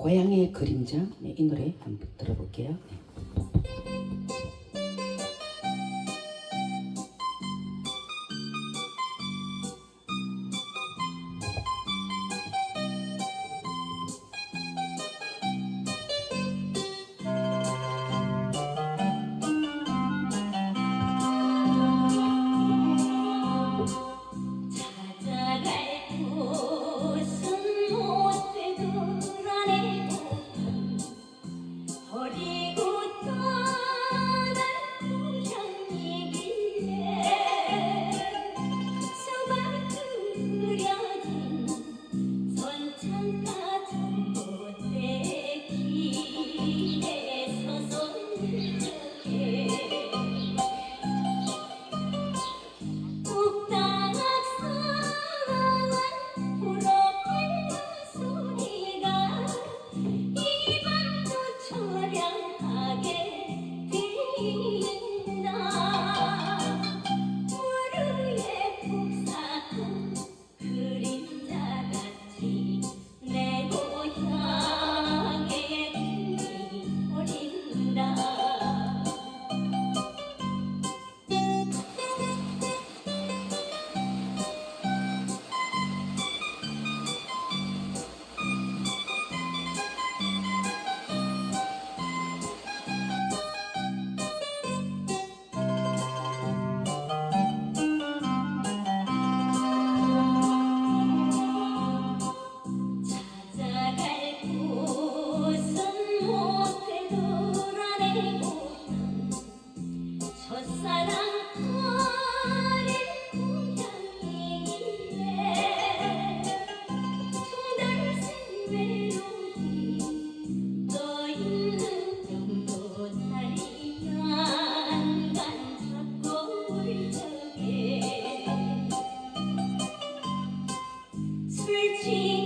고향의 그림자 네, 이 노래 한번 들어볼게요. 네. 思量 Jesus.